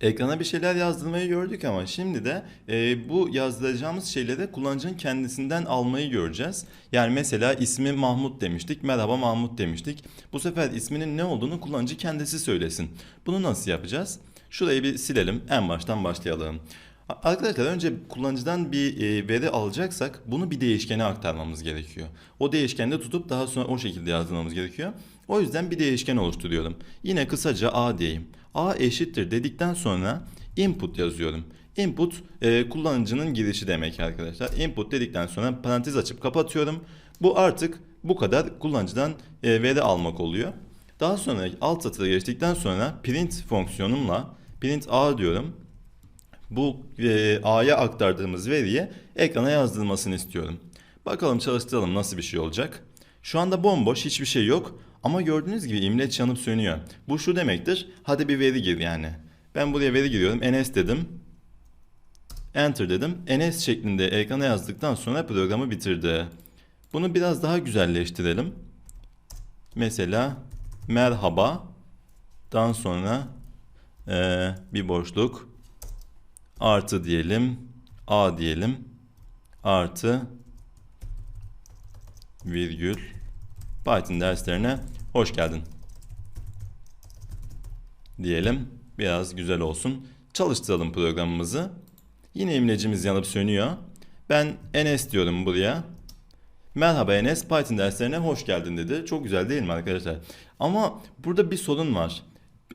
Ekrana bir şeyler yazdırmayı gördük ama şimdi de e, bu yazdıracağımız şeyleri kullanıcının kendisinden almayı göreceğiz. Yani mesela ismi Mahmut demiştik, merhaba Mahmut demiştik. Bu sefer isminin ne olduğunu kullanıcı kendisi söylesin. Bunu nasıl yapacağız? Şurayı bir silelim, en baştan başlayalım. Arkadaşlar önce kullanıcıdan bir e, veri alacaksak bunu bir değişkene aktarmamız gerekiyor. O değişkende tutup daha sonra o şekilde yazdırmamız gerekiyor. O yüzden bir değişken oluşturuyorum. Yine kısaca A diyeyim. A eşittir dedikten sonra input yazıyorum. Input e, kullanıcının girişi demek arkadaşlar. Input dedikten sonra parantez açıp kapatıyorum. Bu artık bu kadar kullanıcıdan e, veri almak oluyor. Daha sonra alt satıra geçtikten sonra print fonksiyonumla print A diyorum bu e, A'ya aktardığımız veriyi ekrana yazdırılmasını istiyorum. Bakalım çalıştıralım nasıl bir şey olacak. Şu anda bomboş hiçbir şey yok ama gördüğünüz gibi imleç yanıp sönüyor. Bu şu demektir hadi bir veri gir yani. Ben buraya veri giriyorum ns dedim. Enter dedim. ns şeklinde ekrana yazdıktan sonra programı bitirdi. Bunu biraz daha güzelleştirelim. Mesela merhaba. Dan sonra eee, bir boşluk artı diyelim a diyelim artı virgül Python derslerine hoş geldin diyelim biraz güzel olsun çalıştıralım programımızı yine imlecimiz yanıp sönüyor ben ns diyorum buraya Merhaba Enes, Python derslerine hoş geldin dedi. Çok güzel değil mi arkadaşlar? Ama burada bir sorun var.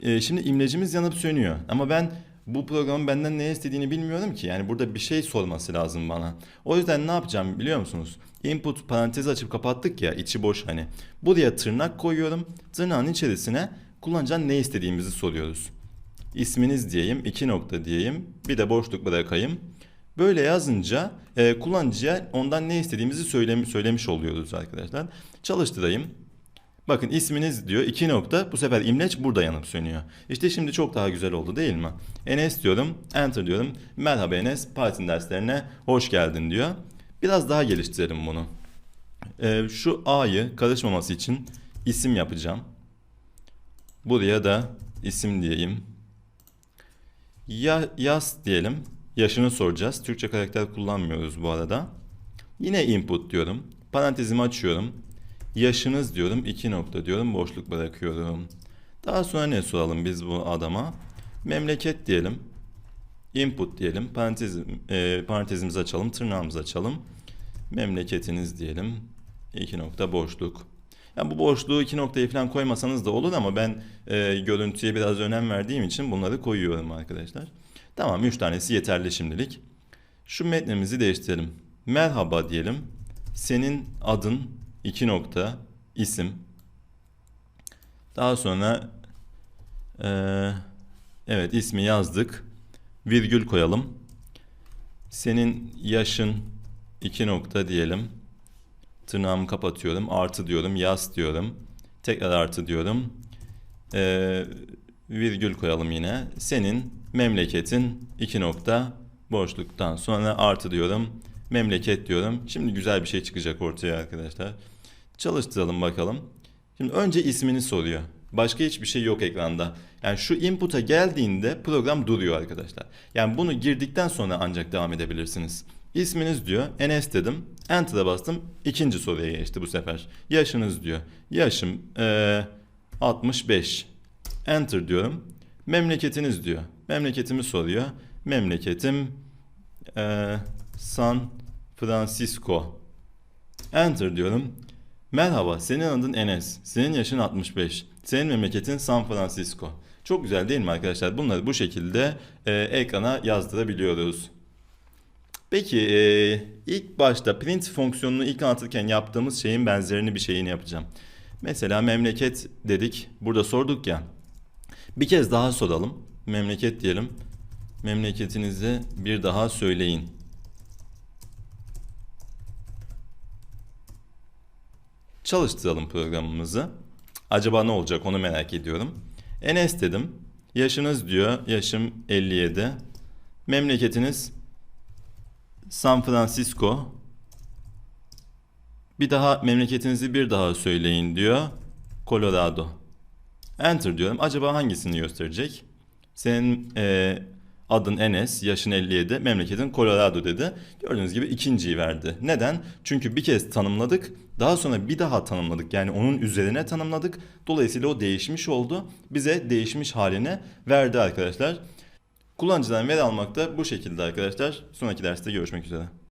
Ee, şimdi imlecimiz yanıp sönüyor. Ama ben bu programın benden ne istediğini bilmiyorum ki. Yani burada bir şey sorması lazım bana. O yüzden ne yapacağım biliyor musunuz? Input parantez açıp kapattık ya, içi boş hani. Buraya tırnak koyuyorum. Tırnağın içerisine kullanıcıdan ne istediğimizi soruyoruz. İsminiz diyeyim, iki nokta diyeyim, bir de boşluk bırakayım. Böyle yazınca e, kullanıcıya ondan ne istediğimizi söylem söylemiş oluyoruz arkadaşlar. Çalıştırayım. Bakın isminiz diyor iki nokta bu sefer imleç burada yanıp sönüyor. İşte şimdi çok daha güzel oldu değil mi? Enes diyorum, enter diyorum. Merhaba Enes, Python derslerine hoş geldin diyor. Biraz daha geliştirelim bunu. E, şu A'yı karışmaması için isim yapacağım. Buraya da isim diyeyim. Ya, yaz diyelim. Yaşını soracağız. Türkçe karakter kullanmıyoruz bu arada. Yine input diyorum. Parantezimi açıyorum. Yaşınız diyorum. iki nokta diyorum. Boşluk bırakıyorum. Daha sonra ne soralım biz bu adama? Memleket diyelim. Input diyelim. Parantez, e, parantezimizi açalım. Tırnağımızı açalım. Memleketiniz diyelim. İki nokta boşluk. Ya bu boşluğu iki noktayı falan koymasanız da olur ama ben e, görüntüye biraz önem verdiğim için bunları koyuyorum arkadaşlar. Tamam 3 tanesi yeterli şimdilik. Şu metnimizi değiştirelim. Merhaba diyelim. Senin adın iki nokta isim. Daha sonra eee, evet ismi yazdık. Virgül koyalım. Senin yaşın iki nokta diyelim. Tırnağımı kapatıyorum. Artı diyorum. Yaz diyorum. Tekrar artı diyorum. Eee virgül koyalım yine. Senin memleketin iki nokta boşluktan sonra artı diyorum. Memleket diyorum. Şimdi güzel bir şey çıkacak ortaya arkadaşlar. Çalıştıralım bakalım. Şimdi önce ismini soruyor. Başka hiçbir şey yok ekranda. Yani şu input'a geldiğinde program duruyor arkadaşlar. Yani bunu girdikten sonra ancak devam edebilirsiniz. İsminiz diyor. Enes dedim. Enter'a bastım. İkinci soruya geçti bu sefer. Yaşınız diyor. Yaşım eee 65. Enter diyorum. Memleketiniz diyor. Memleketimi soruyor. Memleketim eee, San Francisco. Enter diyorum. Merhaba, senin adın Enes. Senin yaşın 65. Senin memleketin San Francisco. Çok güzel değil mi arkadaşlar? Bunları bu şekilde e, ekrana yazdırabiliyoruz. Peki e, ilk başta print fonksiyonunu ilk anlatırken yaptığımız şeyin benzerini bir şeyini yapacağım. Mesela memleket dedik. Burada sorduk ya. Bir kez daha soralım. Memleket diyelim. Memleketinizi bir daha söyleyin. Çalıştıralım programımızı. Acaba ne olacak onu merak ediyorum. Enes dedim. Yaşınız diyor. Yaşım 57. Memleketiniz San Francisco. Bir daha memleketinizi bir daha söyleyin diyor. Colorado. Enter diyorum. Acaba hangisini gösterecek? Senin e, adın Enes, yaşın 57, memleketin Colorado dedi. Gördüğünüz gibi ikinciyi verdi. Neden? Çünkü bir kez tanımladık, daha sonra bir daha tanımladık. Yani onun üzerine tanımladık. Dolayısıyla o değişmiş oldu. Bize değişmiş halini verdi arkadaşlar. Kullanıcıdan veri almak da bu şekilde arkadaşlar. Sonraki derste görüşmek üzere.